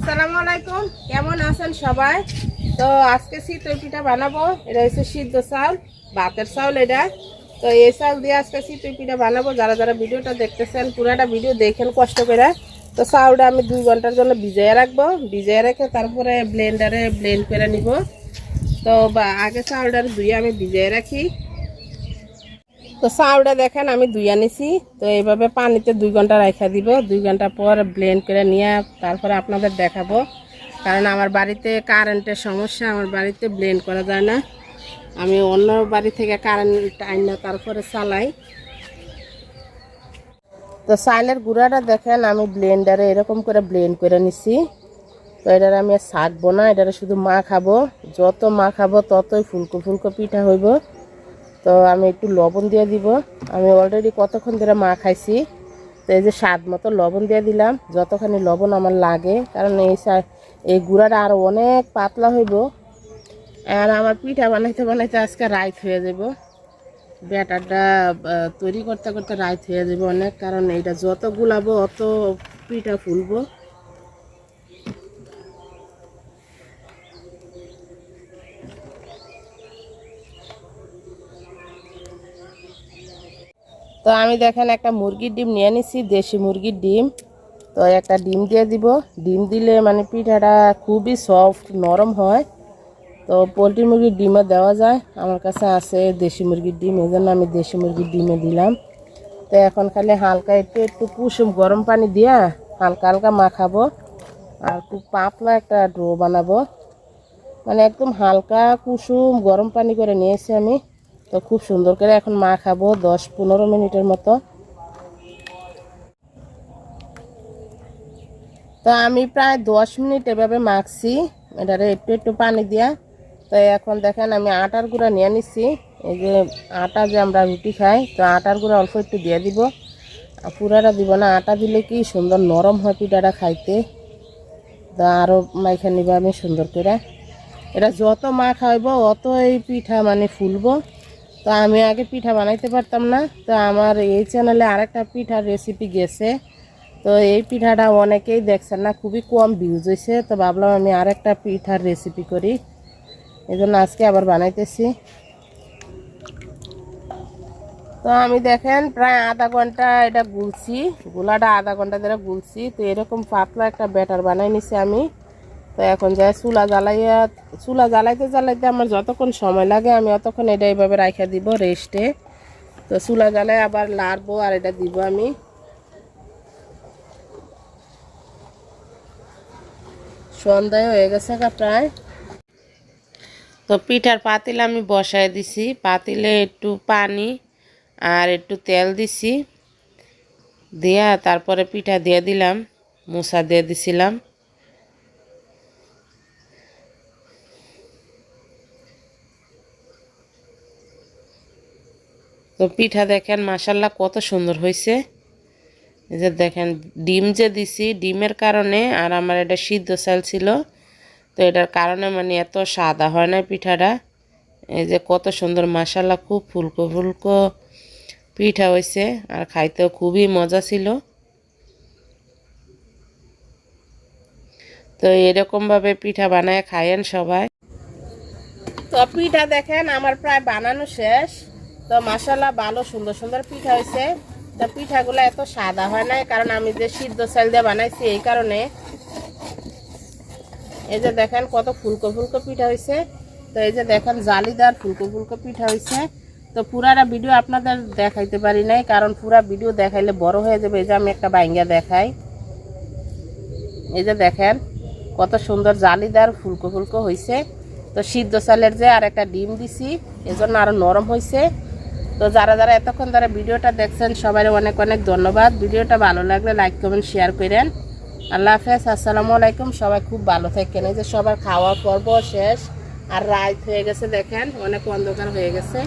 আসসালামু আলাইকুম। কেমন আছেন সবাই? তো আজকে শীতল পিঠা বানাবো। এটা হচ্ছে সিদ্ধ চাউল ভাতের চাউল এটা। তো এই চাউল দিয়ে আজকে শীতল পিঠা বানাবো। যারা যারা ভিডিওটা দেখতেছেন, পুরাটা ভিডিও দেখেন কষ্ট করে। তো চাউলটা আমি দুই ঘণ্টার জন্য ভিজিয়ে রাখব। ভিজিয়ে রেখে তারপরে ব্লেন্ডারে ব্লেন্ড করে নিব। তো বা- আগে চাউলটা ধুয়ে আমি ভিজিয়ে রাখি। তো চাউলটা দেখেন, আমি ধুই আনিছি। তো এইভাবে পানিতে দুই ঘণ্টা রাখা দিব। দুই ঘণ্টা পর ব্লেন্ড করে নিয়ে তারপরে আপনাদের দেখাবো। কারণ আমার বাড়িতে কারেন্টের সমস্যা, আমার বাড়িতে ব্লেন্ড করা যায় না। আমি অন্য বাড়ি থেকে কারেন্ট আইন না তারপরে চালাই। তো চাইলের গুঁড়াটা দেখেন, আমি ব্লেন্ডারে এরকম করে ব্লেন্ড করে নিছি। তো এটার আমি ছাকবো না, এটারে শুধু মা খাব যত মা খাব ততই ফুলকো ফুলকো পিঠা হইব। তো আমি একটু লবণ দিয়ে দিব। আমি অলরেডি কতক্ষণ ধরে মা খাইছি, তো এই যে স্বাদ মতো লবণ দিয়ে দিলাম। যতখানি লবণ আমার লাগে, কারণ এই এই গুঁড়াটা আরও অনেক পাতলা হইব। আর আমার পিঠা বানাইতে বানাইতে আজকে রাইত হয়ে যাব। ব্যাটারটা তৈরি করতে করতে রাইত হয়ে যাব অনেক, কারণ এইটা যত গুলাবো অত পিঠা ফুলবো। তো আমি দেখেন একটা মুরগির ডিম নিয়ে নিছি, দেশি মুরগির ডিম। তো একটা ডিম দিয়ে দিব। ডিম দিলে মানে পিঠাটা খুবই সফট নরম হয়। তো পোলট্রি মুরগির ডিমও দেওয়া যায়। আমার কাছে আছে দেশি মুরগির ডিম এই জন্য আমি দেশি মুরগির ডিমে দিলাম। তো এখন খালি হালকা একটু একটু কুসুম গরম পানি দিয়া হালকা হালকা মাখাবো। আর খুব পাতলা একটা ডো বানাবো। মানে একদম হালকা কুসুম গরম পানি করে নিয়েছি আমি। তো খুব সুন্দর করে এখন মা খাব দশ পনেরো মিনিটের মতো। তো আমি প্রায় দশ মিনিট এভাবে মাখছি, এটারে একটু একটু পানি দিয়া। তো এখন দেখেন আমি আটার গুঁড়া নিয়ে নিচ্ছি এই যে আটা যে আমরা রুটি খাই, তো আটার গুঁড়া অল্প একটু দিয়ে দিব। পুরাটা দিব না, আটা দিলে কি সুন্দর নরম হয় পিঠাটা খাইতে। তো আরও মাইখা নিব আমি সুন্দর করে। এটা যত মা খাইব অত এই পিঠা মানে ফুলবো। তো আমি আগে পিঠা বানাইতে পারতাম না। তো আমার এই চ্যানেলে আরেকটা পিঠার রেসিপি গেছে। তো এই পিঠাটা অনেকেই দেখছেন না, খুবই কম ভিউজ হয়েছে তো ভাবলাম আমি আরেকটা পিঠার রেসিপি করি। এই জন্য আজকে আবার বানাইতেছি। তো আমি দেখেন, প্রায় আধা ঘণ্টা এটা গুলছি। গুলাটা আধা ঘণ্টা ধরে গুলছি। তো এরকম পাতলা একটা ব্যাটার বানাই নিছি আমি। তো এখন যাই চুলা জ্বালাইয়া, চুলা জ্বালাইতে জ্বালাইতে আমার যতক্ষণ সময় লাগে, আমি অতক্ষণ এটা এইভাবে রাখা দিব রেস্টে। তো চুলা জ্বালাই আবার লাড়বো আর এটা দিব আমি। সন্ধ্যায় হয়ে গেছে প্রায়। তো পিঠার পাতিল আমি বসায় দিছি, পাতিলে একটু পানি আর একটু তেল দিছি। দিয়া তারপরে পিঠা দিয়ে দিলাম মুসা দিয়ে দিছিলাম। তো পিঠা দেখেন মাসাল্লাহ কত সুন্দর হয়েছে যে দেখেন, ডিম যে দিছি, ডিমের কারণে আর আমার এটা সিদ্ধ চাল ছিল। তো এটার কারণে মানে এত সাদা হয় না পিঠাটা। এই যে কত সুন্দর মাসাল্লাহ খুব ফুলকো ফুলকো পিঠা হয়েছে আর খাইতেও খুবই মজা ছিল। তো এরকমভাবে পিঠা বানায় খায়েন সবাই। তো পিঠা দেখেন, আমার প্রায় বানানো শেষ। তো মাসাল্লাহ ভালো, সুন্দর সুন্দর পিঠা হয়েছে। তো পিঠাগুলো এত সাদা হয় না কারণ আমি যে সিদ্ধ চাল দিয়ে বানাইছি এই কারণে। এই যে দেখেন কত ফুলকো ফুলকো পিঠা হয়েছে। তো এই যে দেখেন জালিদার ফুলকো ফুলকো পিঠা হয়েছে। তো পুরাটা ভিডিও আপনাদের দেখাইতে পারি নাই, কারণ পুরা ভিডিও দেখাইলে বড় হয়ে যাবে। এই যে আমি একটা বাইঙ্গা দেখাই। এই যে দেখেন কত সুন্দর জালিদার ফুলকো ফুলকো হয়েছে। তো সিদ্ধ চালের যে আর একটা ডিম দিছি, এজন্য আরও নরম হয়েছে। তো যারা যারা এতক্ষণ ধরে ভিডিওটা দেখছেন, সবাই অনেক অনেক ধন্যবাদ। ভিডিওটা ভালো লাগলে লাইক কমেন্ট শেয়ার করেন। আল্লাহ হাফেজ, আসসালামু আলাইকুম। সবাই খুব ভালো থাকেন। এই যে সবার খাওয়া পর্ব শেষ। আর রাত হয়ে গেছে, দেখেন, অনেক অন্ধকার হয়ে গেছে।